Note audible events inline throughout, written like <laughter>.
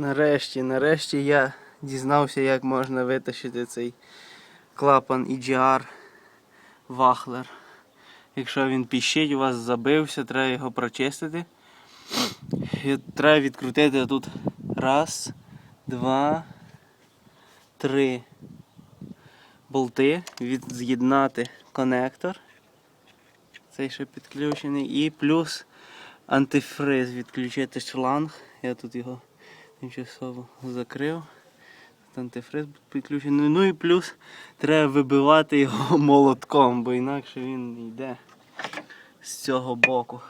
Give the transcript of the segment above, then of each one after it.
Нарешті, нарешті я дізнався, як можна витащити цей клапан EGR Вахлер. Якщо він піщить, у вас забився, треба його прочистити. І треба відкрутити тут раз, два, три болти, від'єднати конектор. Цей ще підключений. І плюс антифриз відключити шланг. Я тут його тимчасово закрив. Тут антифриз підключений. Ну і плюс треба вибивати його <laughs> молотком, бо інакше він йде з цього боку.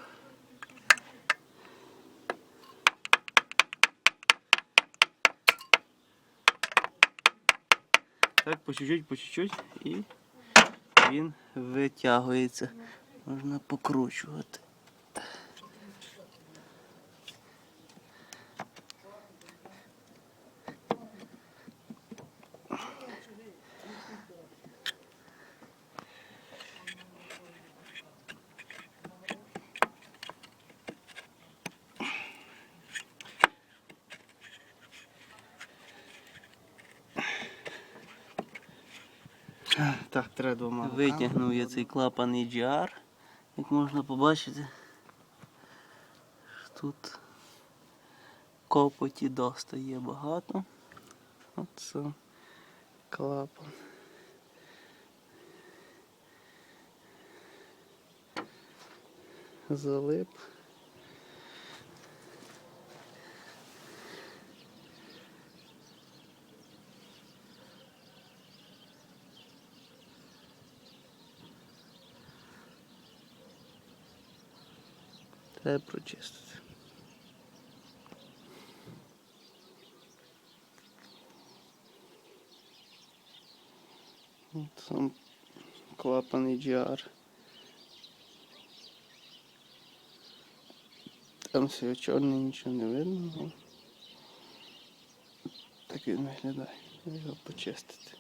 Так, по чуть-чуть, по чуть-чуть і він витягується. Можна покручувати. Так, треба двома. Витягнув я цей клапан EGR, як можна побачити. Тут копоті достає багато. Сам клапан. Залип. Треба прочистити. От Сам клапан EGR. Там все чорне, нічого не видно. але Так він виглядає. Треба Його почистити.